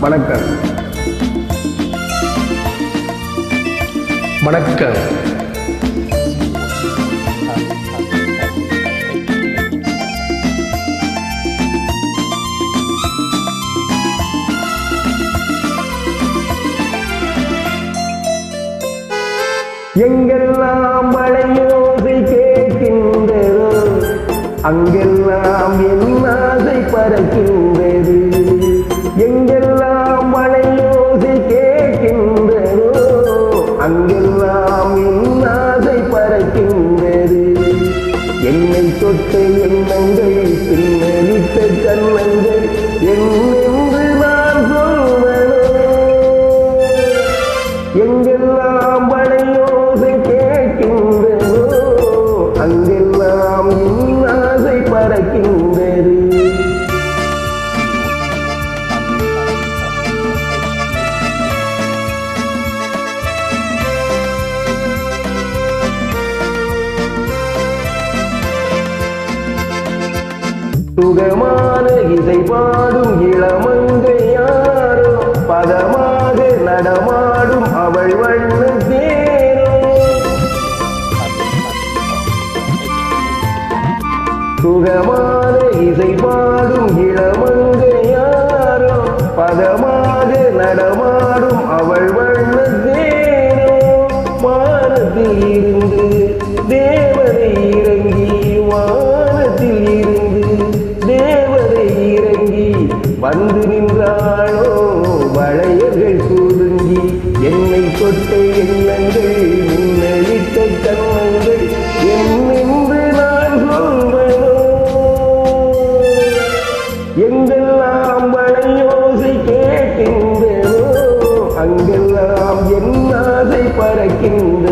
வணக்கம். வணக்கம். எங்கெல்லாம் மழையோசை கேட்கின்றதோ அங்கெல்லாம் சுகமான இதை பாடும் இளமங்கை யாரோ? பதமாக நடமாடும் அவள் வண்ண தேரோ? சுகமான இசை பாடும் இளமங்கை யாரோ? பதமாக நடமாடும் அவள் தொட்ட எண்ணங்கள் மின்னலிட்ட கண்ணங்கள் என்னென்று நான் சொல்வனோ எங்கெல்லாம் மழையோசை கேட்கின்றதோ அங்கெல்லாம் என் ஆசை பறக்கின்ற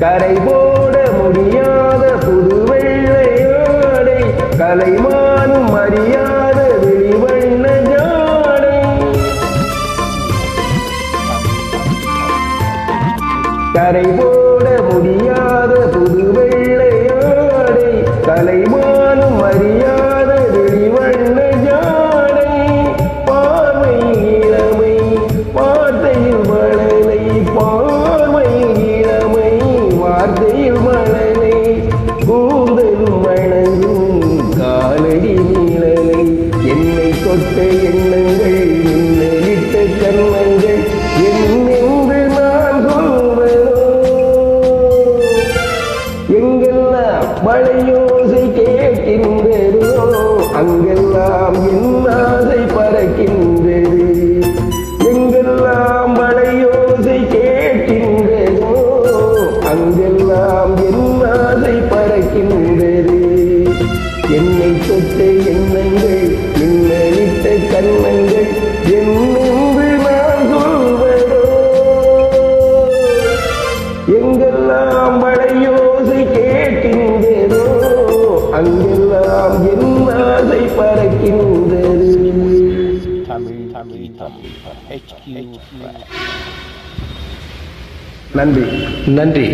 கரை போட முடியாத புது வெள்ளையாடை கலைமானும் அறியாத வெளிவண்ண ஜாடை கரை போட முடியாத எண்ணங்கள் மின்னலிட்ட கண்ணங்கள் என்னென்று நான் சொல்வதோ எங்கெல்லாம் மழையோசை கேட்கின்றதோ அங்கெல்லாம் என் ஆசை அங்கெல்லாம் என் ஆசை பறக்கின்றது. தமிழ் தமிழ் தமிழ். HQ நன்றி. நன்றி.